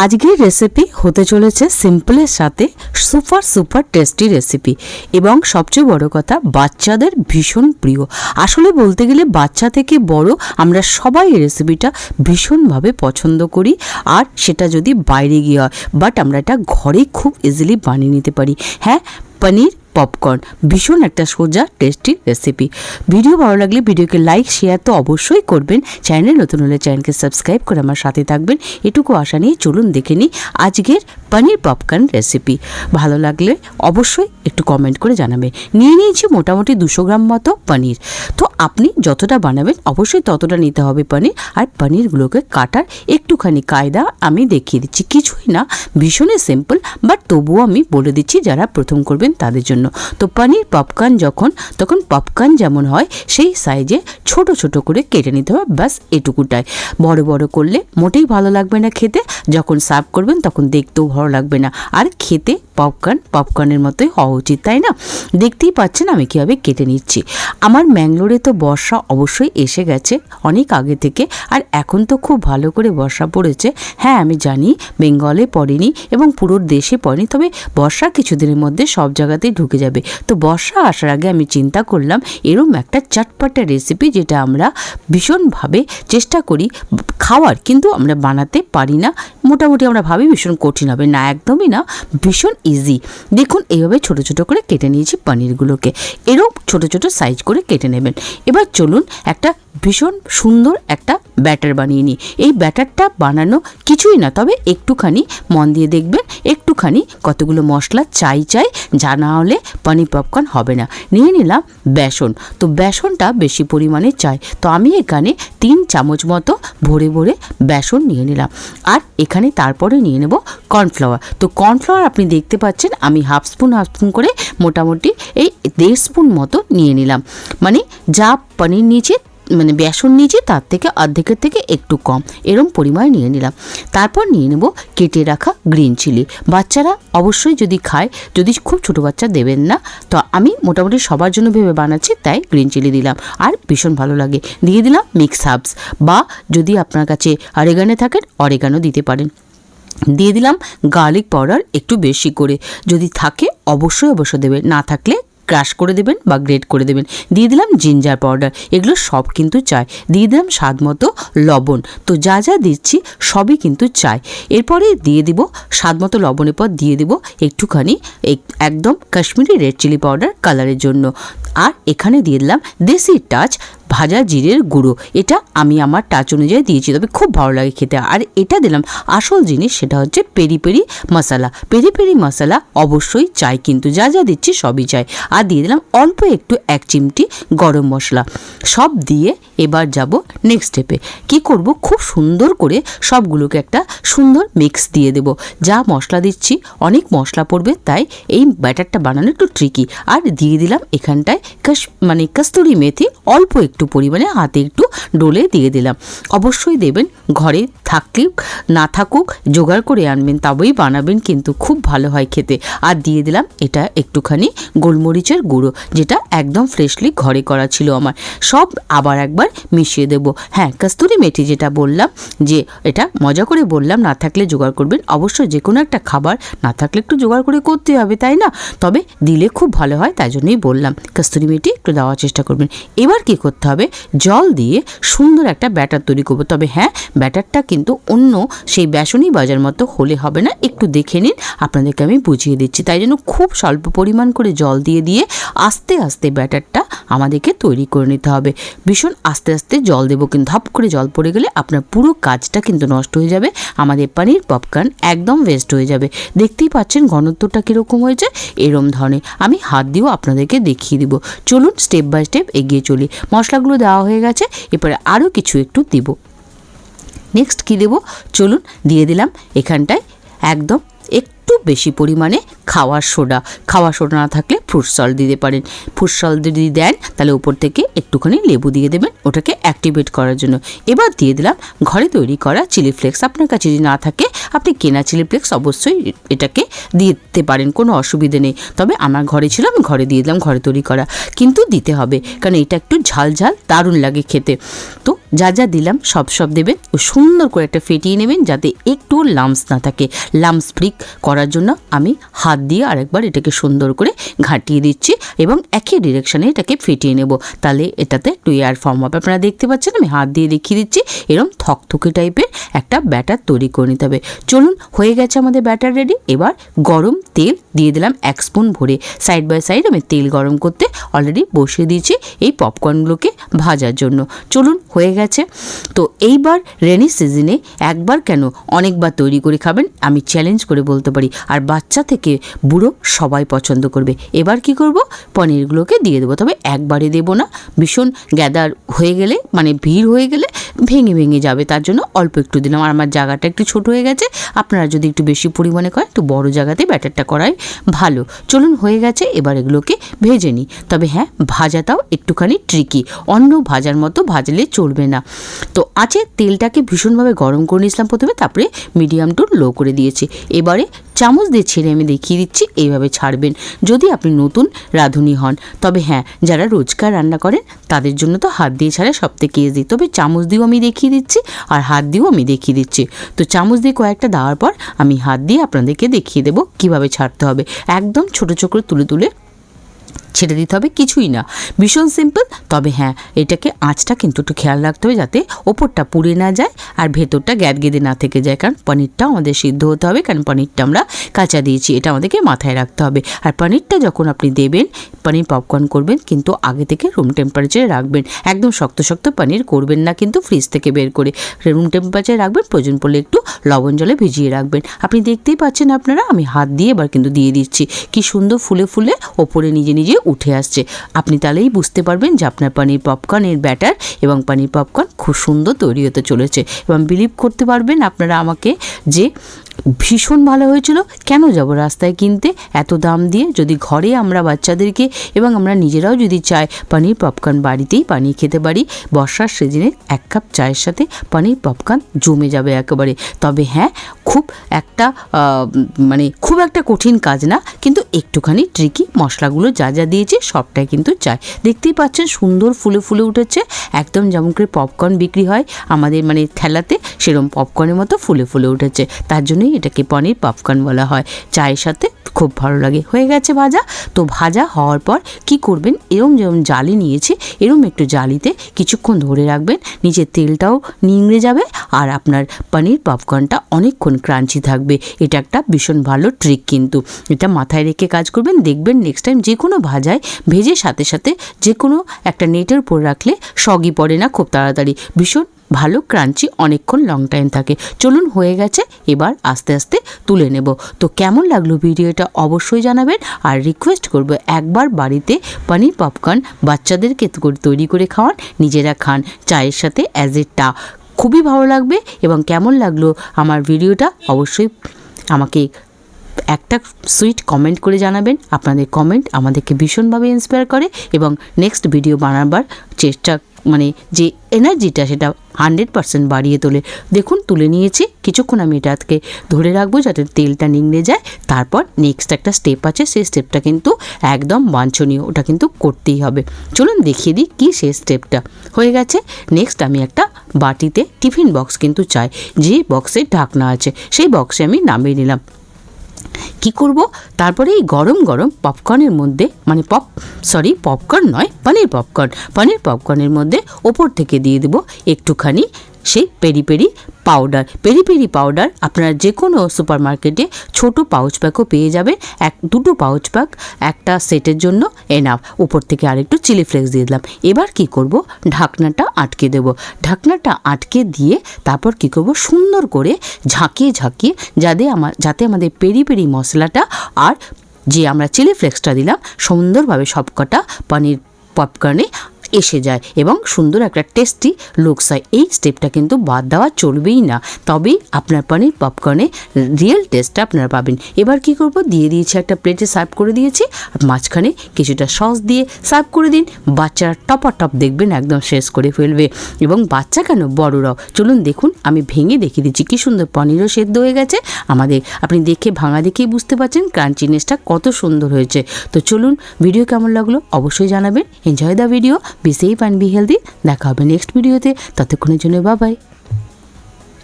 আজকের রেসিপি হতে চলেছে সিম্পলের সাথে সুপার সুপার টেস্টি রেসিপি এবং সবচেয়ে বড় কথা, বাচ্চাদের ভীষণ প্রিয়। আসলে বলতে গেলে বাচ্চা থেকে বড় আমরা সবাই এই রেসিপিটা ভীষণভাবে পছন্দ করি আর সেটা যদি বাইরে গিয়ে হয় বাট আমরা এটা ঘরেই খুব ইজিলি বানিয়ে নিতে পারি। হ্যাঁ পনির পপকর্ন ভীষণ একটা সোজা টেস্টি রেসিপি ভিডিও ভালো লাগলে ভিডিওকে লাইক শেয়ার তো অবশ্যই করবেন। চ্যানেল নতুন হলে চ্যানেলকে সাবস্ক্রাইব করে আমার সাথে থাকবেন। এটুকু আশা নিয়ে চলুন দেখে নিই আজকের পনির পপকর্ন রেসিপি ভালো লাগলে অবশ্যই একটু কমেন্ট করে জানাবেন। নিয়ে নিয়েছি মোটামুটি দুশো গ্রাম মতো পনির। তো আপনি যতটা বানাবেন অবশ্যই ততটা নিতে হবে পনির। আর পনিরগুলোকে কাটার একটুখানি কায়দা আমি দেখিয়ে দিচ্ছি। কিছুই না, ভীষণই সিম্পল বাট তবুও আমি বলে দিচ্ছি যারা প্রথম করবেন তাদের জন্য তো পনির পপকর্ন যখন, তখন পপকর্ন যেমন হয়, সেই সাইজে ছোট ছোট করে কেটে নিতে হবে, ব্যাস এটুকুটাই। বড় বড় করলে মোটেই ভালো লাগবে না খেতে। যখন সার্ভ করবেন, তখন দেখতেও ভালো লাগবে না। আর খেতে পপকর্ন পপকর্নের মতোই হওয়া উচিত, তাই না? দেখতেই পাচ্ছেন আমি কীভাবে কেটে নিচ্ছি। আমার ম্যাঙ্গলোরে তো বর্ষা অবশ্যই এসে গেছে, অনেক আগে থেকে। আর এখন তো খুব ভালো করে বর্ষা পড়েছে। হ্যাঁ আমি জানি, বেঙ্গলে পড়েনি এবং পুরো দেশে পড়েনি, তবে বর্ষা কিছুদিনের মধ্যে সব জায়গাতেই ঢুকে যাবে। তো বর্ষা আসার আগে আমি চিন্তা করলাম, এরম একটা চটপটা রেসিপি যেটা আমরা ভীষণভাবে চেষ্টা করি খাওয়ার, কিন্তু আমরা বানাতে পারি না। মোটামুটি আমরা ভাবি ভীষণ কঠিন হবে। না, একদমই না, ভীষণ ইজি দেখুন, এইভাবে ছোট ছোট করে কেটে নিয়েছি পনিরগুলোকে। এরকম ছোট ছোট সাইজ করে কেটে নেবেন। এবার চলুন একটা ভীষণ সুন্দর একটা ব্যাটার বানিয়ে নিই। এই ব্যাটারটা বানানো কিছুই না, তবে একটুখানি মন দিয়ে দেখবেন, একটুখানি কতগুলো মশলা চাই চাই, যা না হলে পনির পপকর্ন হবে না। নিয়ে নিলাম বেসন। তো বেসনটা বেশি পরিমাণে চাই। তো আমি এখানে তিন চামচ মতো ভরে ভরে বেসন নিয়ে নিলাম। আর এখানে তারপরে নিয়ে নেব কর্নফ্লাওয়ার তো কর্নফ্লাওয়ার আপনি দেখতে পাচ্ছেন, আমি হাফ স্পুন হাফ স্পুন করে মোটামুটি এই দেড় স্পুন মতো নিয়ে নিলাম। মানে যা পনির নিয়েছি মানে বেসন নিয়েছি, তার থেকে অর্ধেকের থেকে একটু কম। এরম পরিমাণে নিয়ে নিলাম। তারপর নিয়ে নেব কেটে রাখা গ্রিন চিলি। বাচ্চারা অবশ্যই যদি খায়, যদি খুব ছোটো বাচ্চা দেবেন না, তো আমি মোটামুটি সবার জন্য ভেবে বানাচ্ছি, তাই গ্রিন চিলি দিলাম। আর ভীষণ ভালো লাগে। দিয়ে দিলাম মিক্স হার্বস বা যদি আপনার কাছে অরেগানে থাকেন অরেগানো দিতে পারেন। দিয়ে দিলাম গার্লিক পাউডার একটু বেশি করে। যদি থাকে, অবশ্যই অবশ্যই দেবে না থাকলে ক্রাশ করে দেবেন বা গ্রেট করে দেবেন। দিয়ে দিলাম জিঞ্জার পাউডার এগুলো সব কিন্তু চাই। দিয়ে দিলাম স্বাদ মতো লবণ। তো যা যা দিচ্ছি সবই কিন্তু চাই। এরপরে দিয়ে দিব স্বাদ মতো লবণের পর দিয়ে দিব একটুখানি একদম কাশ্মীরি রেড চিলি পাউডার কালারের জন্য। আর এখানে দিয়ে দিলাম দেশি টাচ ভাজা জিরের গুঁড়ো। এটা আমি আমার টাচ অনুযায়ী দিয়েছি, তবে খুব ভালো লাগে খেতে। আর এটা দিলাম আসল জিনিস, সেটা হচ্ছে পেরি পেরি মশলা। পেরি পেরি মশলা অবশ্যই চাই, কিন্তু যা যা দিচ্ছি সবই চাই। আর দিয়ে দিলাম অল্প একটু এক চিমটি গরম মশলা। সব দিয়ে এবার যাব নেক্সট স্টেপে কি করব? খুব সুন্দর করে সবগুলোকে একটা সুন্দর মিক্স দিয়ে দেব। যা মশলা দিচ্ছি, অনেক মশলা পড়বে, তাই এই ব্যাটারটা বানানো একটু ট্রিকি আর দিয়ে দিলাম এখানটায় কাশ মানে কস্তুরি মেথি, অল্প একটু পরিমাণে হাতে একটু ডোলে দিয়ে দিলাম। অবশ্যই দেবেন, ঘরে থাকলে না থাকুক, জোগাড় করে আনবেন, তবেই বানাবেন কিন্তু খুব ভালো হয় খেতে। আর দিয়ে দিলাম এটা একটুখানি গোলমরিচের গুঁড়ো, যেটা একদম ফ্রেশলি ঘরে করা ছিল আমার। সব আবার একবার মিশিয়ে দেব। হ্যাঁ কস্তুরি মেথি যেটা বললাম, যে এটা মজা করে বললাম, না থাকলে জোগাড় করবেন। অবশ্যই যে কোনো একটা খাবার, না থাকলে একটু জোগাড় করে করতে হবে, তাই না? তবে দিলে খুব ভালো হয়, তাই জন্যই বললাম, কস্তুরি মেথি একটু দেওয়ার চেষ্টা করবেন। এবার কি করতে হবে? জল দিয়ে সুন্দর একটা ব্যাটার তৈরি করব। তবে হ্যাঁ ব্যাটারটা কিন্তু অন্য সেই বেসনই বাজার মতো হলে হবে না। একটু দেখে নিন, আপনাদেরকে আমি বুঝিয়ে দিচ্ছি। তাই জন্য খুব স্বল্প পরিমাণ করে জল দিয়ে দিয়ে আস্তে আস্তে ব্যাটারটা আমাদেরকে তৈরি করে নিতে হবে। ভীষণ আস্তে আস্তে জল দেবো কিন্তু ধপ করে জল পড়ে গেলে আপনার পুরো কাজটা কিন্তু নষ্ট হয়ে যাবে। আমাদের পানির, পপকর্ন একদম ওয়েস্ট হয়ে যাবে। দেখতেই পাচ্ছেন ঘনত্বটা কীরকম হয়েছে? এরম ধরনের। আমি হাত দিয়েও আপনাদেরকে দেখিয়ে দিব। চলুন স্টেপ বাই স্টেপ এগিয়ে চলি। মশলাগুলো দেওয়া হয়ে গেছে, এরপরে আরও কিছু একটু দিব। নেক্সট কী দেবো? চলুন দিয়ে দিলাম এখানটায় একদম একটু বেশি পরিমাণে খাওয়ার সোডা। খাওয়ার সোডা না থাকলে ফ্রুট সল্ট দিতে পারেন। ফ্রুট যদি দেন, তাহলে উপর থেকে একটুখানি লেবু দিয়ে দেবেন। ওটাকে অ্যাক্টিভেট করার জন্য। এবার দিয়ে দিলাম ঘরে তৈরি করা চিলি ফ্লেক্স আপনার কাছে যদি না থাকে, আপনি কেনা চিলি ফ্লেক্স অবশ্যই এটাকে দিতে পারেন, কোনো অসুবিধে নেই। তবে আমার ঘরে ছিল, আমি ঘরে দিয়ে দিলাম, ঘরে তৈরি করা। কিন্তু দিতে হবে, কারণ এটা একটু ঝাল ঝাল, দারুণ লাগে খেতে। তো যা যা দিলাম সব সব দেবেন ও সুন্দর করে একটা ফেটিয়ে নেবেন যাতে একটু লামস না থাকে। লামস ফ্রি করার জন্য আমি হাত দিয়ে আরেকবার এটাকে সুন্দর করে ঘাটিয়ে দিচ্ছি এবং একই ডিরেকশানে এটাকে ফেটিয়ে নেব। তাহলে এটাতে একটু এয়ার ফর্ম হবে। আপনারা দেখতে পাচ্ছেন আমি হাত দিয়ে দেখিয়ে দিচ্ছি। এরকম থকথকে টাইপের একটা ব্যাটার তৈরি করে নিতে হবে। চলুন, হয়ে গেছে আমাদের ব্যাটার রেডি এবার গরম তেল দিয়ে দিলাম এক স্পুন ভরে। সাইড বাই সাইড আমি তেল গরম করতে অলরেডি বসিয়ে দিয়েছি এই পপকর্নগুলোকে ভাজার জন্য। চলুন, হয়ে গেছে তো এইবার রেনি সিজনে একবার কেন অনেকবার তৈরি করে খাবেন আমি চ্যালেঞ্জ করে বলতে পারি। আর বাচ্চা থেকে বুড়ো সবাই পছন্দ করবে। এবার কি করব? পনিরগুলোকে দিয়ে দেবো। তবে একবারে দেবো না। ভীষণ গ্যাদার হয়ে গেলে মানে ভিড় হয়ে গেলে ভেঙে ভেঙে যাবে। তার জন্য অল্প একটু দিলাম। আর আমার জায়গাটা একটু ছোট হয়ে গেছে। আপনারা যদি একটু বেশি পরিমাণে করেন, একটু বড় জায়গাতে ব্যাটারটা করাই ভালো। চলুন, হয়ে গেছে। এবার এগুলোকে ভেজে নিই। তবে হ্যাঁ ভাজাটাও একটুখানি ট্রিকি অন্য ভাজার মতো ভাজলে চলবে তো আছে, তেলটাকে ভীষণভাবে গরম করে নিয়েছিলাম প্রথমে, তারপরে মিডিয়াম টু লো করে দিয়েছি। এবারে চামচ দিয়ে ছেড়ে আমি দেখিয়ে দিচ্ছি, এইভাবে ছাড়বেন। যদি আপনি নতুন রাঁধুনি হন, তবে হ্যাঁ যারা রোজকার রান্না করেন, তাদের জন্য তো হাত দিয়ে ছাড়া সব থেকে ইজি তবে চামচ দিয়েও আমি দেখিয়ে দিচ্ছি, আর হাত দিয়েও আমি দেখিয়ে দিচ্ছি। তো চামচ দিয়ে কয়েকটা দেওয়ার পর আমি হাত দিয়ে আপনাদেরকে দেখিয়ে দেবো কীভাবে ছাড়তে হবে। একদম ছোটো ছোটো তুলে তুলে ছেড়ে দিতে হবে, কিছুই না। ভীষণ সিম্পল তবে হ্যাঁ এটাকে আঁচটা কিন্তু একটু খেয়াল রাখতে হবে যাতে ওপরটা পুড়ে না যায় আর ভেতরটা গ্যাদ গেদে না থেকে যায়, কারণ পনিরটাও আমাদের সিদ্ধ হতে হবে, কারণ পনিরটা আমরা কাঁচা দিয়েছি, এটা আমাদেরকে মাথায় রাখতে হবে। আর পনিরটা যখন আপনি দেবেন, পনির পপকর্ন করবেন, কিন্তু আগে থেকে রুম টেম্পারেচারে রাখবেন। একদম শক্ত শক্ত পনির করবেন না কিন্তু ফ্রিজ থেকে বের করে রুম টেম্পারেচারে রাখবেন, প্রয়োজন পড়লে একটু লবণ জলে ভিজিয়ে রাখবেন। আপনি দেখতেই পাচ্ছেন আপনারা, আমি হাত দিয়ে এবার কিন্তু দিয়ে দিচ্ছি। কি সুন্দর ফুলে ফুলে ওপরে নিজে নিজে উঠে আসছে। আপনি তাহলেই বুঝতে পারবেন যে আপনার পনির পপকর্নের ব্যাটার এবং পনির পপকর্ন খুব সুন্দর তৈরি হতে চলেছে এবং বিলিভ করতে পারবেন আপনারা আমাকে যে ভীষণ ভালো হয়েছিল, কেন যাব রাস্তায় কিনতে, এত দাম দিয়ে যদি ঘরে আমরা বাচ্চাদেরকে এবং আমরা নিজেরাও যদি চাই পনির পপকর্ন বাড়িতেই বানিয়ে খেতে পারি, বর্ষার সিজনে এক কাপ চায়ের সাথে পনির পপকর্ন জমে যাবে একেবারে। তবে হ্যাঁ খুব একটা মানে খুব একটা কঠিন কাজ না, কিন্তু একটুখানি ট্রিকি মশলাগুলো যা যা দিয়েছে সবটাই কিন্তু চাই। দেখতেই পাচ্ছেন সুন্দর ফুলে ফুলে উঠেছে। একদম যেমন করে পপকর্ন বিক্রি হয় আমাদের মানে খেলাতে সেরকম পপকর্নের মতো ফুলে ফুলে উঠেছে। তার জন্যই এটাকে পনির পপকর্ন বলা হয়। চায়ের সাথে খুব ভালো লাগে। হয়ে গেছে ভাজা। তো ভাজা হওয়ার পর কি করবেন? এরম যেরম জালি নিয়েছে, এরম একটু জালিতে কিছুক্ষণ ধরে রাখবেন। নিচের তেলটাও নিংড়ে যাবে আর আপনার পনির পপকর্নটা অনেকক্ষণ ক্রাঞ্চি থাকবে। এটা একটা ভীষণ ভালো ট্রিক কিন্তু। এটা মাথায় রেখে কাজ করবেন। দেখবেন নেক্সট টাইম যে কোনো ভাজায় ভেজে সাথে সাথে যে কোনো একটা নেটের উপর রাখলে সগি পড়ে না খুব তাড়াতাড়ি। ভীষণ ভালো ক্রাঞ্চি অনেকক্ষণ লং টাইম থাকে। চলুন হয়ে গেছে। এবার আস্তে আস্তে তুলে নেব। তো কেমন লাগল ভিডিওটা? অবশ্যই জানাবেন আর রিকোয়েস্ট করব একবার বাড়িতে পানির পপকর্ন বাচ্চাদেরকে তৈরি করে খাওয়ান, নিজেরা খান চায়ের সাথে অ্যাজ এ টা। খুবই ভালো লাগবে এবং কেমন লাগল আমার ভিডিওটা অবশ্যই আমাকে একটা সুইট কমেন্ট করে জানাবেন। আপনাদের কমেন্ট আমাদেরকে ভীষণভাবে ইন্সপায়ার করে এবং নেক্সট ভিডিও বানাবার চেষ্টা মানে যে এনার্জিটা সেটা হান্ড্রেড পারসেন্ট বাড়িয়ে তোলে। দেখুন, তুলে নিয়েছি। কিছুক্ষণ আমি এটাকে ধরে রাখব যাতে তেলটা নিংড়ে যায়। তারপর নেক্সট একটা স্টেপ আছে। সেই স্টেপটা কিন্তু একদম বাঞ্ছনীয়। ওটা কিন্তু করতেই হবে। চলুন দেখিয়ে দিই কী সেই স্টেপটা হয়ে গেছে। নেক্সট আমি একটা বাটিতে টিফিন বক্স কিন্তু চাই। যে বক্সে ঢাকনা আছে, সেই বক্সে আমি নামিয়ে নিলাম। কি করব? তারপরে এই গরম গরম পপকর্নের মধ্যে মানে পপ সরি পপকর্ন নয়, পনির পপকর্ন পনির পপকর্নের মধ্যে ওপর থেকে দিয়ে দেবো একটুখানি সেই peri peri powder peri peri powder আপনারা যে কোনো সুপার মার্কেটে ছোটো পাউচ প্যাকও পেয়ে যাবেন। এক, দুটো পাউচ প্যাক একটা সেটের জন্য এনাফ উপর থেকে আরেকটু চিলি ফ্লেক্স দিয়ে দিলাম। এবার কি করব? ঢাকনাটা আটকে দেব। ঢাকনাটা আটকে দিয়ে তারপর কি করব? সুন্দর করে ঝাঁকিয়ে ঝাঁকিয়ে যাতে আমার, যাতে আমাদের পেরি পেরি মশলাটা আর যে আমরা চিলি ফ্লেক্সটা দিলাম, সুন্দরভাবে সবকটা পনির পপকর্নে এসে যায় এবং সুন্দর একটা টেস্টি লুকস হয় এই স্টেপটা কিন্তু বাদ দেওয়া চলবেই না। তবেই আপনার পনির পপকর্নে রিয়েল টেস্টটা আপনারা পাবেন। এবার কি করব? দিয়ে দিয়েছি একটা প্লেটে সার্ভ করে দিয়েছি। আর মাঝখানে কিছুটা সস দিয়ে সার্ভ করে দিন। বাচ্চারা টপা টপ দেখবেন, একদম শেষ করে ফেলবে। এবং বাচ্চা কেন? বড়রাও। চলুন দেখুন, আমি ভেঙে দেখিয়ে দিচ্ছি। কি সুন্দর পনিরও সেদ্ধ হয়ে গেছে। আমাদের, আপনি দেখে ভাঙা দেখেই বুঝতে পারছেন ক্রাঞ্চিনেসটা কত সুন্দর হয়েছে। তো চলুন ভিডিও কেমন লাগল? অবশ্যই জানাবেন। Enjoy the video be safe and be healthy দেখা হবে নেক্সট ভিডিওতে ততক্ষণের জন্য বাবাই